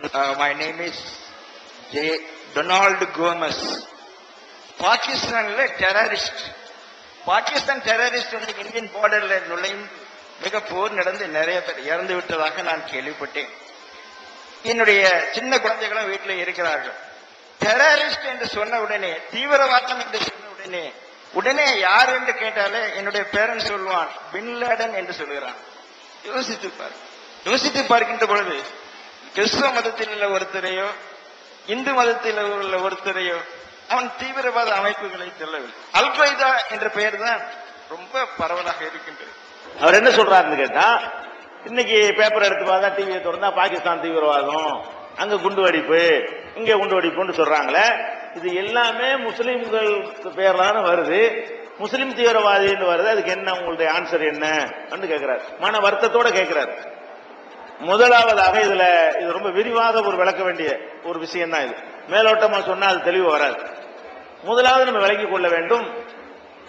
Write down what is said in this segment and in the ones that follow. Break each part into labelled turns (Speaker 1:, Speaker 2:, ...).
Speaker 1: Uh, my name is J. Donald Gomez. பாகிஸ்தான்ல terrorist Pakistan terrorist வந்து Indian பார்டர்ல நுழையும் மிக போர் நடந்து நிறைய பேர் இறந்து விட்டதாக நான் கேள்விப்பட்டேன் என்னுடைய சின்ன குழந்தைகளும் வீட்டில் இருக்கிறார்கள் டெரரிஸ்ட் என்று சொன்ன உடனே தீவிரவாதம் என்று சொன்ன உடனே உடனே யார் என்று கேட்டாலே என்னுடைய பேரன் சொல்லுவான் பின்லேடன் என்று சொல்கிறான் யோசித்து பார் யோசித்து பார்க்கின்ற பொழுது கிறிஸ்துவ மதத்தில் உள்ள ஒருத்தரையோ இந்து மதத்தில் உள்ள ஒருத்தரையோ அவன் தீவிரவாத அமைப்புகளை சொல்லவில்லை. அல்கொய்தா என்ற பெயர் தான் ரொம்ப பரவலாக இருக்கின்றது.
Speaker 2: அவர் என்ன சொல்றாருன்னு கேட்டா இன்னைக்கு பேப்பர் எடுத்து பார்த்தா டிவியை திறந்தா பாகிஸ்தான் தீவிரவாதம் அங்க குண்டு வெடிப்பு இங்க குண்டு வெடிப்புன்னு சொல்றாங்களே இது எல்லாமே முஸ்லிம்கள் பேர்லான வருது. முஸ்லிம் தீவிரவாதின்னு வருது அதுக்கு என்ன உங்களுடைய ஆன்சர் என்ன? கேட்கிறார் மன வருத்தத்தோட கேட்கிறார் முதலாவதாக இதுல இது ரொம்ப விரிவாக ஒரு விளக்க வேண்டிய ஒரு விஷயம் தான் இது. மேலோட்டமா சொன்னா அது தெளிவு வராது. முதலாவது நம்ம விளங்கிக் கொள்ள வேண்டும்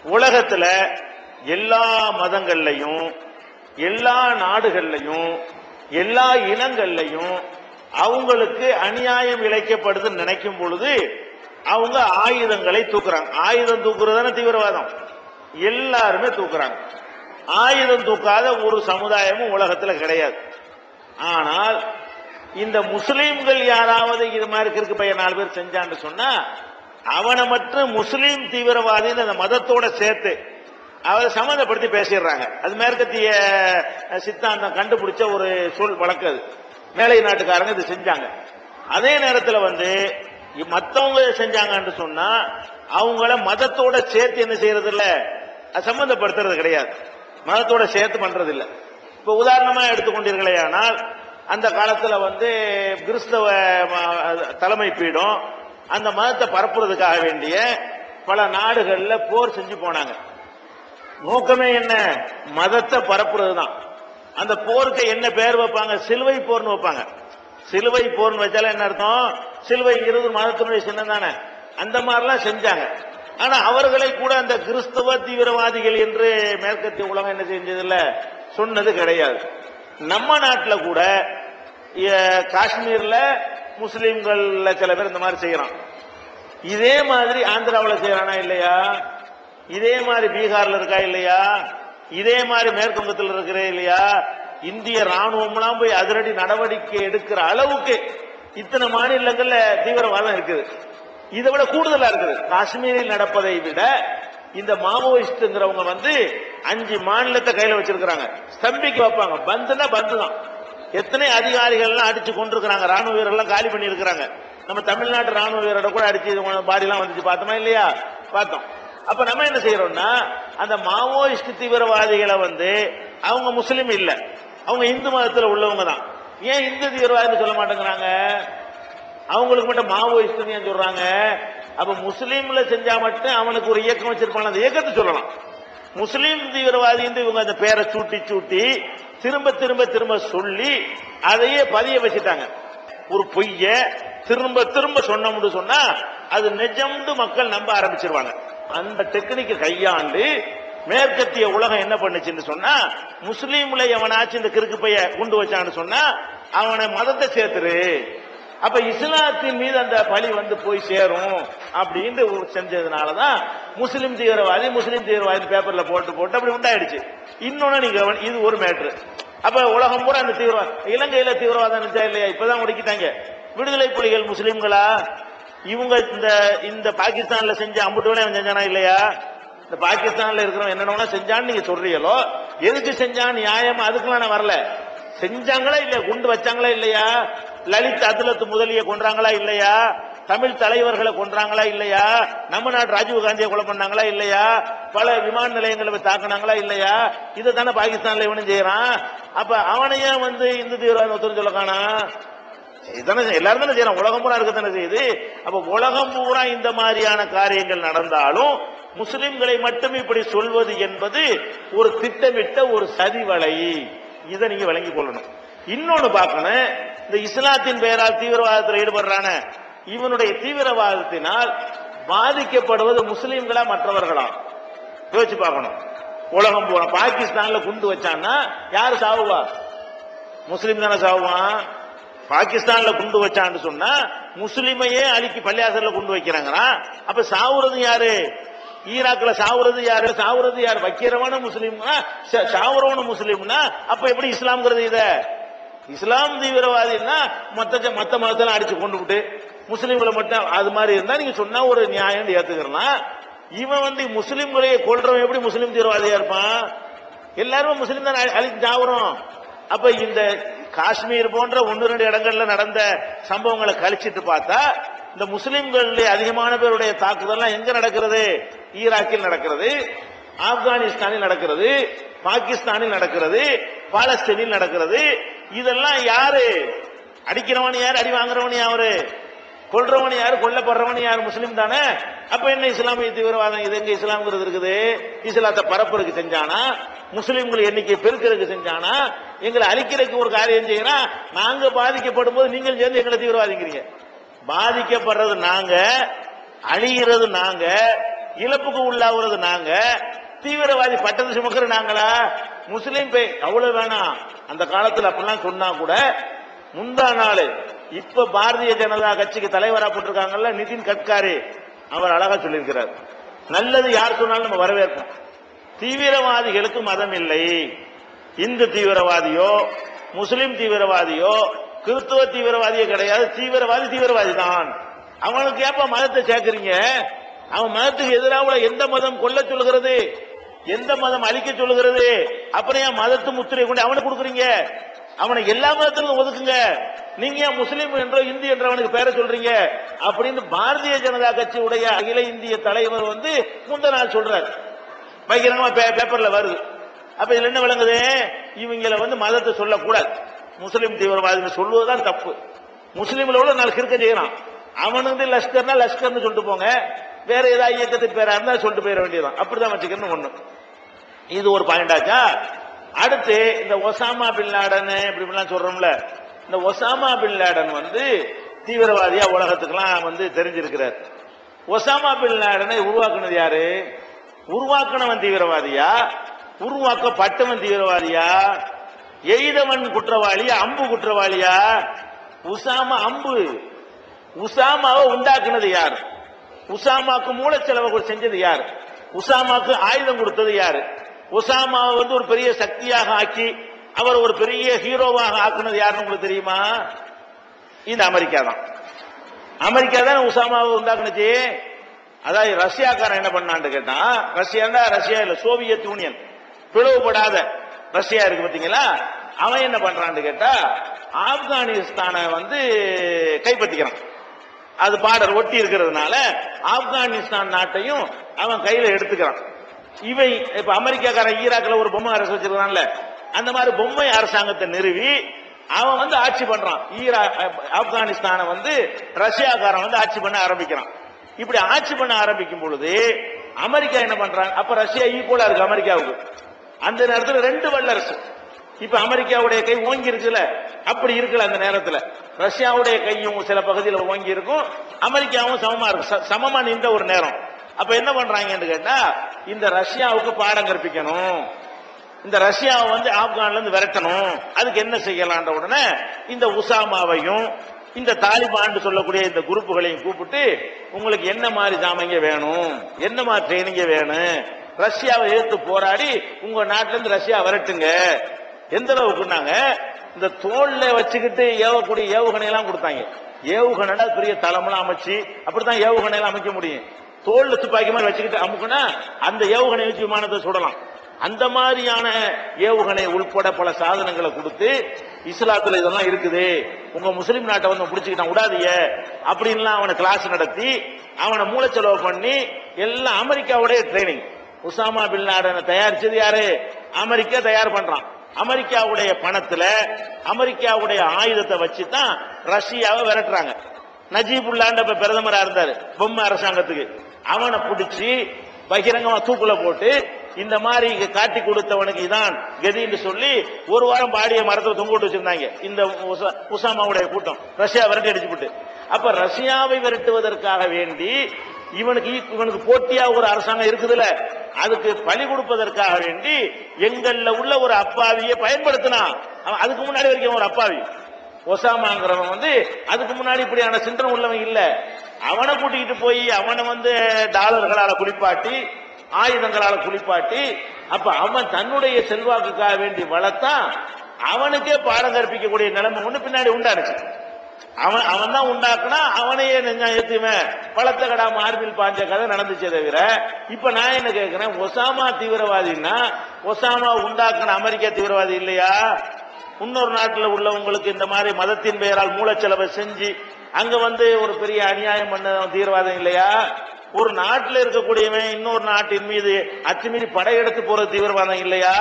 Speaker 2: உலகத்துல எல்லா மதங்கள்லையும் எல்லா நாடுகள்லையும் எல்லா இனங்கள்லையும் அவங்களுக்கு அநியாயம் இழைக்கப்படுதுன்னு நினைக்கும் பொழுது அவங்க ஆயுதங்களை தூக்குறாங்க. ஆயுதம் தூக்குறதுதானே தீவிரவாதம்? எல்லாருமே தூக்குறாங்க. ஆயுதம் தூக்காத ஒரு சமுதாயமும் உலகத்துல கிடையாது. ஆனால் இந்த முஸ்லீம்கள் யாராவது இது மாதிரி கிறுக்கு பையன் நாலு பேர் செஞ்சான்னு சொன்னா அவனை மட்டும் முஸ்லீம் தீவிரவாதின்னு அந்த மதத்தோட சேர்த்து அவரை சம்மந்தப்படுத்தி பேசிடுறாங்க. அது மேற்கத்திய சித்தாந்தம் கண்டுபிடிச்ச ஒரு சொல் வழக்கு அது. மேலை நாட்டுக்காரங்க இது செஞ்சாங்க. அதே நேரத்தில் வந்து மற்றவங்க செஞ்சாங்கன்னு சொன்னா அவங்கள மதத்தோட சேர்த்து என்ன செய்யறது இல்லை அது சம்பந்தப்படுத்துறது கிடையாது. மதத்தோட சேர்த்து பண்றது இல்லை இப்போ உதாரணமா எடுத்துக்கொண்டீர்களே ஆனால் அந்த காலத்தில் வந்து கிறிஸ்தவ தலைமை பீடம் அந்த மதத்தை பரப்புறதுக்காக வேண்டிய பல நாடுகளில் போர் செஞ்சு போனாங்க. நோக்கமே என்ன? மதத்தை பரப்புறது தான் அந்த போருக்கு என்ன பேர் வைப்பாங்க? சிலுவை போர்னு வைப்பாங்க. சிலுவை போர்னு வச்சாலும் என்ன அர்த்தம்? சிலுவை இருபது மதத்தினுடைய சின்னம் தானே? அந்த மாதிரிலாம் செஞ்சாங்க. ஆனா அவர்களை கூட அந்த கிறிஸ்தவ தீவிரவாதிகள் என்று மேற்கத்திய உலகம் என்ன செஞ்சதில்லை? சொன்னது கிடையாது. நம்ம நாட்டில் கூட காஷ்மீரில் காஷ்மீர்ல சில பேர் இந்த மாதிரி செய்யறான். இதே மாதிரி ஆந்திராவில் செய்யறானா இல்லையா? இதே மாதிரி பீகார்ல இருக்கா இல்லையா? இதே மாதிரி மேற்குவங்கத்தில் இருக்கிறே இல்லையா? இந்திய ராணுவம்லாம் போய் அதிரடி நடவடிக்கை எடுக்கிற அளவுக்கு இத்தனை மாநிலங்கள்ல தீவிரவாதம் இருக்குது. இதை விட கூடுதலா இருக்குது. காஷ்மீரில் நடப்பதை விட இந்த மாவோயிஸ்ட்ங்கிறவங்க வந்து அஞ்சு மாநிலத்தை கையில வச்சிருக்கிறாங்க. ஸ்தம்பிக்கு வைப்பாங்க. பந்துனா பந்து தான். எத்தனை அதிகாரிகள்லாம் அடிச்சு கொண்டிருக்கிறாங்க ராணுவ வீரர்லாம் காலி பண்ணி இருக்கிறாங்க நம்ம தமிழ்நாட்டு ராணுவ வீரரை கூட அடிச்சு பாடிலாம் வந்துச்சு. பார்த்தோமா இல்லையா? பார்த்தோம். அப்ப நம்ம என்ன செய்யறோம்னா அந்த மாவோயிஸ்ட் தீவிரவாதிகளை வந்து அவங்க முஸ்லீம் இல்ல. அவங்க இந்து மதத்துல உள்ளவங்க தான். ஏன் இந்து தீவிரவாதின்னு சொல்ல மாட்டேங்கிறாங்க? அவங்களுக்கு மட்டும் மாவோயிஸ்ட் ஏன் சொல்றாங்க? அப்ப முஸ்லீம்ல செஞ்சா மட்டும் அவனுக்கு ஒரு இயக்கம் வச்சிருப்பான். அந்த இயக்கத்தை சொல்லலாம். முஸ்லீம் தீவிரவாதி இவங்க அந்த பேரை சூட்டி சூட்டி திரும்ப திரும்ப திரும்ப சொல்லி அதையே பதிய வச்சுட்டாங்க. ஒரு பொய்ய திரும்ப திரும்ப சொன்னோம்னு சொன்னா அது நிஜம்னு மக்கள் நம்ப ஆரம்பிச்சிருவாங்க. அந்த டெக்னிக்கை கையாண்டு மேற்கத்திய உலகம் என்ன பண்ணுச்சுன்னு சொன்னா முஸ்லீம்ல எவனாச்சும் இந்த கிறுக்கு பைய குண்டு வச்சான்னு சொன்னா அவனை மதத்தை சேர்த்துரு. அப்ப இஸ்லாத்தின் மீது அந்த பழி வந்து போய் சேரும் அப்படின்னு செஞ்சதுனாலதான் முஸ்லிம் தீவிரவாதி முஸ்லிம் தீவிரவாதி பேப்பர்ல போட்டு போட்டு அப்படி உண்டாயிடுச்சு. இன்னொன்னு நீங்க இது ஒரு மேட்ரு அப்ப உலகம் பூரா அந்த தீவிரவாதம் இலங்கையில தீவிரவாதம் இருந்துச்சா இல்லையா? இப்பதான் முடிக்கிட்டாங்க விடுதலை புலிகள் முஸ்லிம்களா? இவங்க இந்த இந்த பாகிஸ்தான்ல செஞ்ச அம்புட்டுவனே அவன் செஞ்சானா இல்லையா? இந்த பாகிஸ்தான்ல இருக்கிறவன் என்னென்ன செஞ்சான்னு நீங்க சொல்றீங்களோ? எதுக்கு செஞ்சான்? நியாயமா அதுக்கெல்லாம் நான் வரல. செஞ்சாங்களா இல்லையா? குண்டு வச்சாங்களா இல்லையா? லலித் அதுலத்து முதலிய கொன்றாங்களா இல்லையா? தமிழ் தலைவர்களை கொன்றாங்களா இல்லையா? நம்ம நாட்டு ராஜீவ் காந்தியை கொலை பண்ணாங்களா இல்லையா? பல விமான நிலையங்களை போய் தாக்குனாங்களா இல்லையா? இதை தானே பாகிஸ்தான்ல இவனும் செய்யறான். அப்ப அவனையே வந்து இந்து தீவிரவாதம் ஒருத்தர் சொல்ல காணா? இதானே எல்லாரும் தானே செய்யறான். உலகம் பூரா இருக்கத்தானே செய்யுது. அப்ப உலகம் பூரா இந்த மாதிரியான காரியங்கள் நடந்தாலும் முஸ்லிம்களை மட்டும் இப்படி சொல்வது என்பது ஒரு திட்டமிட்ட ஒரு சதிவலை இதை நீங்க விளங்கிக் கொள்ளணும். இன்னொன்னு பார்க்கணும். இந்த இஸ்லாத்தின் பெயரால் தீவிரவாதத்தில் ஈடுபடுறான. இவனுடைய தீவிரவாதத்தினால் பாதிக்கப்படுவது முஸ்லீம்களா மற்றவர்களா? யோசிச்சு பார்க்கணும். உலகம் போன பாகிஸ்தான்ல குண்டு வச்சான்னா யாரு சாவுவா? முஸ்லீம் தானே சாவுவான். பாகிஸ்தான்ல குண்டு வச்சான்னு சொன்னா முஸ்லிமையே அழிக்கு பள்ளியாசல்ல குண்டு வைக்கிறாங்கன்னா அப்ப சாவுறது யாரு? ஈராக்ல சாவுறது யாரு? சாவுறது யாரு? வைக்கிறவன முஸ்லீம்னா ச- சாவுறவன முஸ்லீம்னா அப்ப எப்படி இஸ்லாம்ங்கிறது இதை? இஸ்லாம் தீவிரவாதின்னா மத்த மத்த மதத்தெல்லாம் அடிச்சு கொண்டு விட்டு முஸ்லீம்களை மட்டும் அது மாதிரி இருந்தா நீங்க சொன்னா ஒரு நியாயம் ஏத்துக்கலாம் இவன் வந்து முஸ்லீம்களை கொல்றவன் எப்படி முஸ்லீம் தீவிரவாதியா இருப்பான்? எல்லாரும் முஸ்லீம் தான் அழிஞ்சு அழிச்சு அப்ப இந்த காஷ்மீர் போன்ற ஒன்னு ரெண்டு இடங்கள்ல நடந்த சம்பவங்களை கழிச்சிட்டு பார்த்தா இந்த முஸ்லிம்கள் அதிகமான பேருடைய தாக்குதல்லாம் எங்க நடக்கிறது? ஈராக்கில் நடக்கிறது ஆப்கானிஸ்தானில் நடக்கிறது பாகிஸ்தானில் நடக்கிறது பாலஸ்தீனில் நடக்கிறது இதெல்லாம் யாரு? அடிக்கிறவன் யார் அடி வாங்குறவன் யாரு? கொல்றவன் யாரு கொல்லப்படுறவன் யாரு? முஸ்லீம் தானே? அப்ப என்ன இஸ்லாமிய தீவிரவாதம்? இது எங்க இஸ்லாம்ங்கிறது இருக்குது. இஸ்லாத்தை பரப்புறதுக்கு செஞ்சானா? முஸ்லீம்கள் எண்ணிக்கை பெருக்கிறதுக்கு செஞ்சானா? எங்களை அழிக்கிறதுக்கு ஒரு காரியம் செய்யறான் நாங்க பாதிக்கப்படும் போது நீங்கள் சேர்ந்து எங்களை தீவிரவாதிங்கிறீங்க. பாதிக்கப்படுறது நாங்க அழிகிறது நாங்க இழப்புக்கு உள்ளாகிறது நாங்க தீவிரவாதி பட்டது சுமக்கிற நாங்களா? முஸ்லீம் பே அவ்வளவு வேணாம் அந்த காலத்தில் அப்படிலாம் சொன்னா கூட முந்தா நாள் இப்ப பாரதிய ஜனதா கட்சிக்கு தலைவராக போட்டிருக்காங்கல்ல நிதின் கட்காரி. அவர் அழகா சொல்லியிருக்கிறார். நல்லது யார் சொன்னாலும் நம்ம வரவேற்போம். தீவிரவாதிகளுக்கு மதம் இல்லை. இந்து தீவிரவாதியோ முஸ்லிம் தீவிரவாதியோ கிறிஸ்துவ தீவிரவாதியோ கிடையாது. தீவிரவாதி தீவிரவாதி தான். அவனுக்கு ஏப்ப மதத்தை சேர்க்கறீங்க? அவன் மதத்துக்கு எதிராக எந்த மதம் கொல்ல சொல்லுகிறது? எந்த மதம் அழிக்க சொல்லுகிறது? அப்புறம் ஏன் மதத்து முத்திரை கொண்டு அவனுக்கு கொடுக்குறீங்க. அவனை எல்லா மதத்திலும் ஒதுக்குங்க. நீங்க ஏன் முஸ்லீம் என்றோ இந்து என்ற அவனுக்கு பேரை சொல்றீங்க? அப்படின்னு பாரதிய ஜனதா கட்சியுடைய அகில இந்திய தலைவர் வந்து முந்த நாள் சொல்றாரு. பகிரங்கமா பே- பேப்பர்ல வருது. அப்ப இதுல என்ன விளங்குது? இவங்கள வந்து மதத்தை சொல்லக்கூடாது. முஸ்லீம் தீவிரவாதிகள் சொல்வதுதான் தப்பு. முஸ்லீம்களோட நாலு கிறுக்க செய்யறான்? அவன் வந்து லஷ்கர்னா லஷ்கர்னு சொல்லிட்டு போங்க. வேற ஏதாவது இயக்கத்துக்கு பேரா இருந்தா சொல்லிட்டு போயிட வேண்டியதுதான். அப்படிதான் வச்சுக்கணும் ஒண்ணு. இது ஒரு பாயிண்ட் ஆச்சா அடுத்து இந்த ஒசாமா பின் லாடன் இப்படி இப்படிலாம் சொல்றோம்ல. இந்த ஒசாமா பின் லாடன் வந்து தீவிரவாதியா உலகத்துக்கெல்லாம் வந்து தெரிஞ்சிருக்கிறார். ஒசாமா பின் லாடனை உருவாக்குனது யாரு? உருவாக்குனவன் தீவிரவாதியா? உருவாக்கப்பட்டவன் தீவிரவாதியா? எய்தவன் குற்றவாளியா? அம்பு குற்றவாளியா? உசாமா அம்பு. உசாமாவை உண்டாக்குனது யார்? உசாமாக்கு மூல செலவு செஞ்சது யார்? உசாமாக்கு ஆயுதம் கொடுத்தது யாரு? உசாமாவை வந்து ஒரு பெரிய சக்தியாக ஆக்கி அவர் ஒரு பெரிய ஹீரோவாக ஆக்குனது யாருன்னு உங்களுக்கு தெரியுமா? இந்த அமெரிக்கா தான். அமெரிக்கா தான் உசாமாவை உண்டாக்குனுச்சு. அதாவது ரஷ்யாக்காரன் என்ன பண்ணான்னு கேட்டா ரஷ்யாண்டா ரஷ்யா இல்ல சோவியத் யூனியன். பிளவுபடாத ரஷ்யா இருக்கு பாத்தீங்களா அவன் என்ன பண்றான்னு கேட்டா ஆப்கானிஸ்தானை வந்து கைப்பற்றிக்கிறான். அது பார்டர் ஒட்டி இருக்கிறதுனால ஆப்கானிஸ்தான் நாட்டையும் அவன் கையில எடுத்துக்கிறான். இவை இப்ப அமெரிக்காக்காரன் ஈராக்ல ஒரு பொம்மை அரசு வச்சிருக்கான்ல அந்த மாதிரி பொம்மை அரசாங்கத்தை நிறுவி அவன் வந்து ஆட்சி பண்றான். ஈரா ஆப்கானிஸ்தானை வந்து ரஷ்யாக்காரன் வந்து ஆட்சி பண்ண ஆரம்பிக்கிறான். இப்படி ஆட்சி பண்ண ஆரம்பிக்கும் பொழுது அமெரிக்கா என்ன பண்றாங்க? அப்ப ரஷ்யா ஈக்குவலா இருக்கு அமெரிக்காவுக்கு. அந்த நேரத்தில் ரெண்டு வல்லரசு. இப்ப அமெரிக்காவுடைய கை ஓங்கி இருக்குல்ல அப்படி இருக்குல்ல அந்த நேரத்துல. ரஷ்யாவுடைய கையும் சில பகுதியில் ஓங்கி இருக்கும் அமெரிக்காவும் சமமா இருக்கும் ச- சமமா நின்ற ஒரு நேரம். அப்ப என்ன பண்றாங்கன்னு கேட்டா இந்த ரஷ்யாவுக்கு பாடம் கற்பிக்கணும். இந்த ரஷ்யாவை வந்து ஆப்கான்ல இருந்து விரட்டணும். அதுக்கு என்ன செய்யலான்ற உடனே இந்த உசாமாவையும் இந்த தாலிபான் சொல்லக்கூடிய இந்த குரூப்புகளையும் கூப்பிட்டு உங்களுக்கு என்ன மாதிரி ஜாமங்க வேணும்? என்ன மாதிரி ட்ரைனிங்க வேணும்? ரஷ்யாவை எதிர்த்து போராடி உங்க நாட்டிலிருந்து ரஷ்யா விரட்டுங்க. எந்த அளவுக்குன்னாங்க இந்த தோல்ல வச்சுக்கிட்டு ஏவக்கூடிய ஏவுகணை எல்லாம் கொடுத்தாங்க ஏவுகணைனா பெரிய தளமெல்லாம் அமைச்சு அப்படித்தான் ஏவுகணை எல்லாம் அமைக்க முடியும். தோல்ல துப்பாக்கி மாதிரி வச்சுக்கிட்டு அமுக்குனா அந்த ஏவுகணை வச்சு விமானத்தை சுடலாம். அந்த மாதிரியான ஏவுகணை உள்பட பல சாதனங்களை கொடுத்து இஸ்லாத்துல இதெல்லாம் இருக்குது. உங்க முஸ்லீம் நாட்டை வந்து பிடிச்சிக்கிட்டான் விடாதிய அப்படின்லாம் அவனை கிளாஸ் நடத்தி அவனை மூளைச்செலவு பண்ணி எல்லாம் அமெரிக்காவுடைய ட்ரைனிங் உசாமா பின் லாடனை தயாரிச்சது யாரு? அமெரிக்கா தயார் பண்றான். அமெரிக்காவுடைய பணத்துல அமெரிக்காவுடைய ஆயுதத்தை வச்சு தான் ரஷ்யாவை விரட்டுறாங்க. நஜீபுல்லாண்ட இப்ப பிரதமரா இருந்தாரு பொம்மை அரசாங்கத்துக்கு. அவனை பிடிச்சி பகிரங்கமா தூக்குல போட்டு இந்த மாதிரி இங்க காட்டி கொடுத்தவனுக்கு இதான் கதின்னு சொல்லி ஒரு வாரம் பாடிய மரத்தில் தொங்கிட்டு வச்சிருந்தாங்க. இந்த உசா- உசாமாவுடைய கூட்டம். ரஷ்யா விரட்டி அடிச்சு போட்டு. அப்ப ரஷ்யாவை விரட்டுவதற்காக வேண்டி இவனுக்கு இவனுக்கு போட்டியா ஒரு அரசாங்கம் இருக்குதுல்ல. அதுக்கு பலி கொடுப்பதற்காக வேண்டி எங்கள்ல உள்ள ஒரு அப்பாவியை பயன்படுத்தினான். அவன் அதுக்கு முன்னாடி வரைக்கும் ஒரு அப்பாவி. ஒசாமாங்கிறவன் வந்து அதுக்கு முன்னாடி இப்படியான சிந்தனை உள்ளவன் இல்ல. அவனை கூட்டிக்கிட்டு போய் அவனை வந்து டாலர்களால குளிப்பாட்டி ஆயுதங்களால குளிப்பாட்டி அப்ப அவன் தன்னுடைய செல்வாக்குக்காக வேண்டி வளர்த்தான். அவனுக்கே பாடம் கற்பிக்கக்கூடிய நிலைமை ஒண்ணு பின்னாடி உண்டானுச்சு. அவன் அவன் தான் உண்டாக்குனா அவனையே நெஞ்சா ஏத்துவேன் பழத்த கடா மார்பில் பாஞ்ச கதை நடந்துச்சே தவிர இப்ப நான் என்ன கேட்கிறேன் ஒசாமா தீவிரவாதின்னா ஒசாமா உண்டாக்குன அமெரிக்கா தீவிரவாதி இல்லையா? இன்னொரு நாட்டில் உள்ளவங்களுக்கு இந்த மாதிரி மதத்தின் பெயரால் மூலச்செலவை செஞ்சு அங்க வந்து ஒரு பெரிய அநியாயம் பண்ண தீவிரவாதம் இல்லையா? ஒரு நாட்டில் இருக்கக்கூடியவன் இன்னொரு நாட்டின் மீது அத்துமீறி படையெடுத்து போற தீவிரவாதம் இல்லையா?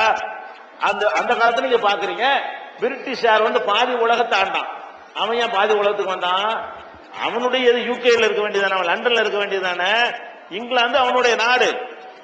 Speaker 2: அந்த அந்த காலத்துல நீங்க பாக்குறீங்க பிரிட்டிஷார் வந்து பாதி உலகத்தை ஆண்டான். அவன் ஏன் பாதி உலகத்துக்கு வந்தான்? அவனுடைய இது யூகேல இருக்க வேண்டியதானே அவன் லண்டன்ல இருக்க வேண்டியதானே இங்கிலாந்து அவனுடைய நாடு.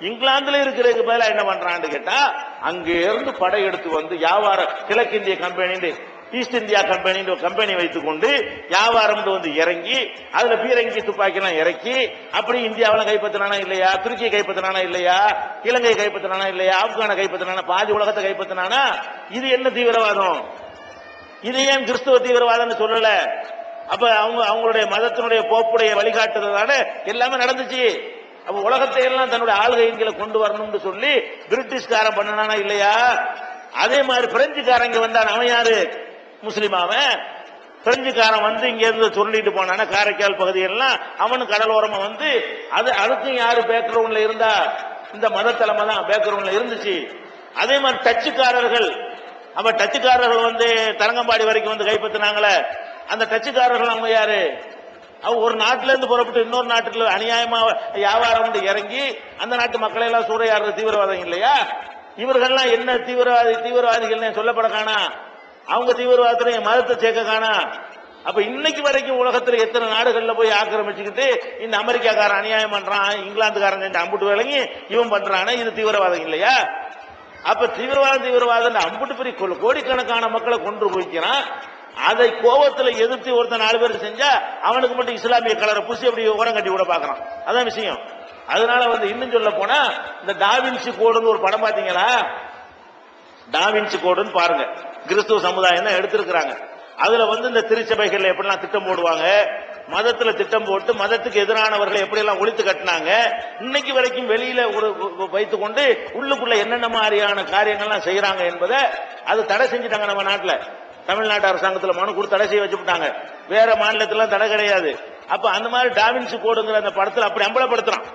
Speaker 2: இங்கிலாந்துல இருக்கிறதுக்கு பதிலாக என்ன பண்றான்னு கேட்டா அங்க இருந்து படையெடுத்து வந்து வியாபார கிழக்கிந்திய கம்பெனி ஈஸ்ட் இந்தியா கம்பெனி ஒரு கம்பெனி வைத்துக்கொண்டு வியாபாரம் வந்து இறங்கி அதுல பீரங்கி துப்பாக்கி எல்லாம் இறக்கி அப்படி இந்தியாவில கைப்பற்றினானா இல்லையா? துருக்கியை கைப்பற்றினானா இல்லையா? இலங்கை கைப்பற்றினானா இல்லையா? ஆப்கானை கைப்பற்றினானா? பாதி உலகத்தை கைப்பற்றினானா? இது என்ன தீவிரவாதம்? இது ஏன் கிறிஸ்துவ தீவிரவாதம்னு சொல்லல? அப்ப அவங்க அவங்களுடைய மதத்தினுடைய போப்புடைய வழிகாட்டுறதால எல்லாமே நடந்துச்சு. அப்ப உலகத்தை எல்லாம் தன்னுடைய ஆளுகையின் கொண்டு வரணும்னு சொல்லி பிரிட்டிஷ்காரன் பண்ணனானா இல்லையா? அதே மாதிரி பிரெஞ்சுக்காரங்க வந்தான். அவன் யாரு? முஸ்லிம் அவன். பிரெஞ்சுக்காரன் வந்து இங்க இருந்து சொல்லிட்டு போனான காரைக்கால் பகுதியெல்லாம் அவனு கடலோரமா வந்து அது அதுக்கும் யாரு பேக்ரவுண்ட்ல இருந்தா? இந்த மத தலைமை தான் பேக்ரவுண்ட்ல இருந்துச்சு. அதே மாதிரி டச்சுக்காரர்கள் அப்ப டச்சுக்காரர்கள் வந்து தரங்கம்பாடி வரைக்கும் வந்து கைப்பற்றினாங்களே அந்த டச்சுக்காரர்கள் அவங்க யாரு? அவ ஒரு நாட்டில இருந்து புறப்பட்டு இன்னொரு நாட்டுல அநியாயமா வியாபாரம் இறங்கி அந்த நாட்டு மக்களை எல்லாம் சூறையாடுற தீவிரவாதம் இல்லையா? இவர்கள்லாம் என்ன தீவிரவாதி தீவிரவாதிகள் சொல்லப்பட காணா? அவங்க தீவிரவாதத்துல என் மதத்தை சேர்க்க காணா? அப்ப இன்னைக்கு வரைக்கும் உலகத்துல எத்தனை நாடுகள்ல போய் ஆக்கிரமிச்சுக்கிட்டு இந்த அமெரிக்காக்காரன் அநியாயம் பண்றான் இங்கிலாந்துக்காரன் அம்புட்டு வேலைங்க இவன் பண்றானே இது தீவிரவாதம் இல்லையா? அப்ப தீவிரவாதம் தீவிரவாதம் அம்புட்டு பெரிய கோடிக்கணக்கான மக்களை கொண்டு போய்க்கிறான். அதை கோபத்துல எதிர்த்து ஒருத்தன் நாலு பேர் செஞ்சா அவனுக்கு மட்டும் இஸ்லாமிய கலரை பூசி அப்படி உரம் கட்டி கூட பாக்குறான் அதான் விஷயம். அதனால வந்து இன்னும் சொல்ல போனா இந்த டாவின்சி கோடுன்னு ஒரு படம் பாத்தீங்களா டாவின்சி கோடுன்னு பாருங்க. கிறிஸ்துவ சமுதாயம் தான் எடுத்திருக்கிறாங்க. அதுல வந்து இந்த திருச்சபைகள் எப்படிலாம் திட்டம் போடுவாங்க? மதத்துல திட்டம் போட்டு மதத்துக்கு எதிரானவர்களை எப்படி எல்லாம் ஒழித்து கட்டினாங்க இன்னைக்கு வரைக்கும் வெளியில ஒரு ஒரு வைத்துக் கொண்டு உள்ளுக்குள்ள என்னென்ன மாதிரியான காரியங்கள்லாம் செய்யறாங்க என்பதை அது தடை செஞ்சுட்டாங்க நம்ம நாட்டுல. தமிழ்நாட்டு அரசாங்கத்துல மனு கொடுத்து தடை செய்ய வச்சுட்டாங்க வேற மாநிலத்திலாம் தடை கிடையாது. அப்ப அந்த மாதிரி டாவின்சி கோடுங்கிற அந்த படத்தில் அப்படி அம்பலப்படுத்துறான்.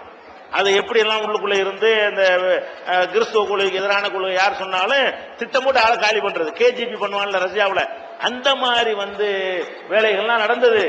Speaker 2: அது எப்படி எல்லாம் உள்ளுக்குள்ள இருந்து அந்த கிறிஸ்துவ குழுவுக்கு எதிரான குழு யார் சொன்னாலும் திட்டம் போட்டு ஆளை காலி பண்றது. கேஜிபி பண்ணுவான்ல ரஷ்யாவில். அந்த மாதிரி வந்து வேலைகள்லாம் நடந்தது.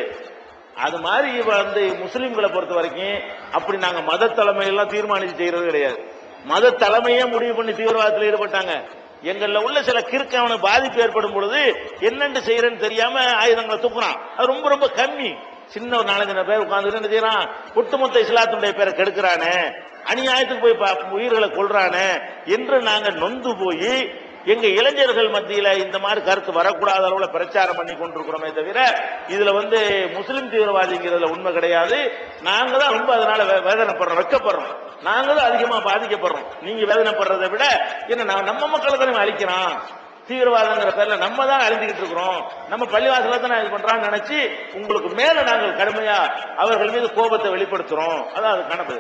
Speaker 2: அது மாதிரி வந்து முஸ்லீம்களை பொறுத்த வரைக்கும் அப்படி நாங்க மத தலைமையெல்லாம் தீர்மானித்து செய்யறது கிடையாது. மத தலைமையே முடிவு பண்ணி தீவிரவாதத்தில் ஈடுபட்டாங்க. எங்கள்ல உள்ள சில கிறுக்கவன பாதிப்பு ஏற்படும் பொழுது என்னென்று செய்யறேன்னு தெரியாம ஆயுதங்களை தூக்குறான் அது ரொம்ப ரொம்ப கம்மி. சின்ன ஒரு நாலஞ்சு பேர் உட்கார்ந்து என்ன செய்யறான்? ஒட்டுமொத்த இஸ்லாத்துடைய பேரை கெடுக்கிறானே. அநியாயத்துக்கு போய் பா- உயிர்களை கொள்றானே என்று நாங்க நொந்து போய் எங்க இளைஞர்கள் மத்தியில இந்த மாதிரி கருத்து வரக்கூடாத அளவுல பிரச்சாரம் பண்ணி கொண்டிருக்கிறோமே தவிர இதுல வந்து முஸ்லிம் தீவிரவாதிங்கிறதுல உண்மை கிடையாது. நாங்க தான் ரொம்ப அதனால வே- வேதனைப்படுறோம் வெக்கப்படுறோம் நாங்க தான் அதிகமா பாதிக்கப்படுறோம். நீங்க வேதனைப்படுறதை விட என்ன நான் நம்ம மக்களை தானே அழிக்கிறான்? தீவிரவாதங்கிற பேர்ல நம்ம தான் அழிஞ்சுக்கிட்டு இருக்கிறோம். நம்ம பள்ளிவாசல தான் இது பண்றான்னு நினைச்சு உங்களுக்கு மேல நாங்கள் கடுமையா அவர்கள் மீது கோபத்தை வெளிப்படுத்துறோம். அதான் அது பதில்